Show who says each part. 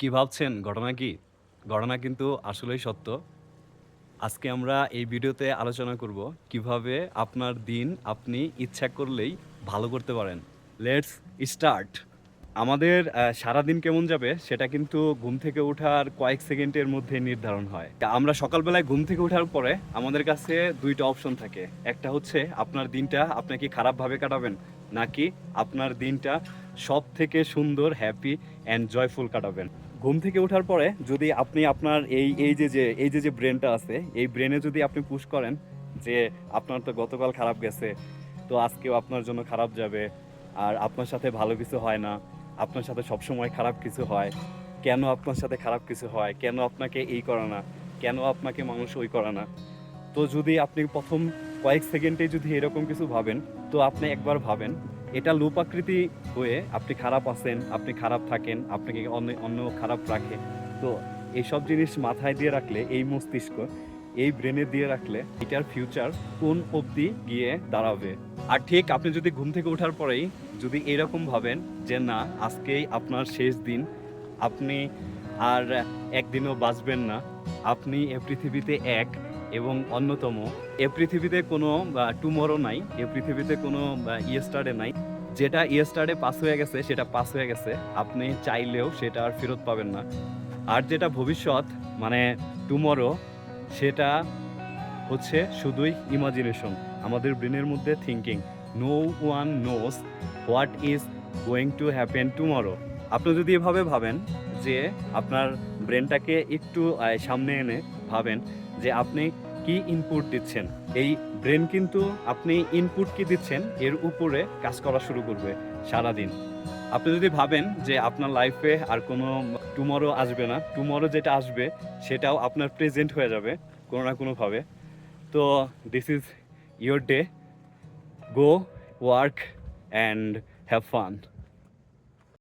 Speaker 1: কি ভাবছেন? ঘটনা কি? ঘটনা কিন্তু আসলেই সত্য। আজকে আমরা এই ভিডিওতে আলোচনা করব কীভাবে আপনার দিন আপনি ইচ্ছা করলেই ভালো করতে পারেন। লেটস স্টার্ট আমাদের সারাদিন কেমন যাবে সেটা কিন্তু ঘুম থেকে ওঠার কয়েক সেকেন্ডের মধ্যে নির্ধারণ হয়। আমরা সকালবেলায় ঘুম থেকে ওঠার পরে আমাদের কাছে দুইটা অপশন থাকে। একটা হচ্ছে, আপনার দিনটা আপনি কি খারাপভাবে কাটাবেন? নাকি আপনার দিনটা সব থেকে সুন্দর হ্যাপি অ্যান্ড জয়ফুল কাটাবেন? ঘুম থেকে ওঠার পরে যদি আপনি আপনার এই এই যে যে, এই যে যে ব্রেনটা আছে, এই ব্রেনে যদি আপনি পুশ করেন যে আপনার তো গতকাল খারাপ গেছে, তো আজকেও আপনার জন্য খারাপ যাবে, আর আপনার সাথে ভালো কিছু হয় না, আপনার সাথে সবসময় খারাপ কিছু হয়, কেন আপনার সাথে খারাপ কিছু হয়, কেন আপনাকে এই করে না, কেন আপনাকে মানুষ ওই করে না, তো যদি আপনি প্রথম কয়েক সেকেন্ডে যদি এরকম কিছু ভাবেন, তো আপনি একবার ভাবেন এটা লুপ আকৃতি হয়ে আপনি খারাপ আছেন, আপনি খারাপ থাকেন, আপনাকে অন্য অন্য খারাপ রাখে। তো এইসব জিনিস মাথায় দিয়ে রাখলে, এই মস্তিষ্ক, এই ব্রেনে দিয়ে রাখলে এটার ফিউচার কোন অবধি গিয়ে দাঁড়াবে? আর ঠিক আপনি যদি ঘুম থেকে ওঠার পরেই যদি এরকম ভাবেন যে, না, আজকেই আপনার শেষ দিন, আপনি আর একদিনও বাঁচবেন না। আপনি এ পৃথিবীতে এক এবং অন্যতম, এ পৃথিবীতে কোনো টুমরো নাই, এ পৃথিবীতে কোনো ইয়েস্টারডে নাই। যেটা ইয়েস্টারডে পাস হয়ে গেছে, সেটা পাস হয়ে গেছে। আপনি চাইলেও সেটা আর ফেরত পাবেন না। আর যেটা ভবিষ্যৎ মানে টুমরো সেটা হচ্ছে শুধুই ইমাজিনেশন আমাদের ব্রেনের মধ্যে thinking no one knows what is going to happen tomorrow আপনি যদি এভাবে ভাবেন যে আপনার ব্রেনটাকে একটু সামনে এনে ভাবেন যে আপনি কি ইনপুট দিচ্ছেন। এই ব্রেন কিন্তু আপনি ইনপুট কি দিচ্ছেন, এর উপরে কাজ করা শুরু করবে সারাদিন। আপনি যদি ভাবেন যে আপনার লাইফে আর কোনো টুমরো আসবে না টুমরো যেটা আসবে সেটাও আপনার প্রেজেন্ট হয়ে যাবে কোনো না কোনোভাবে। তো this is your day go work and have fun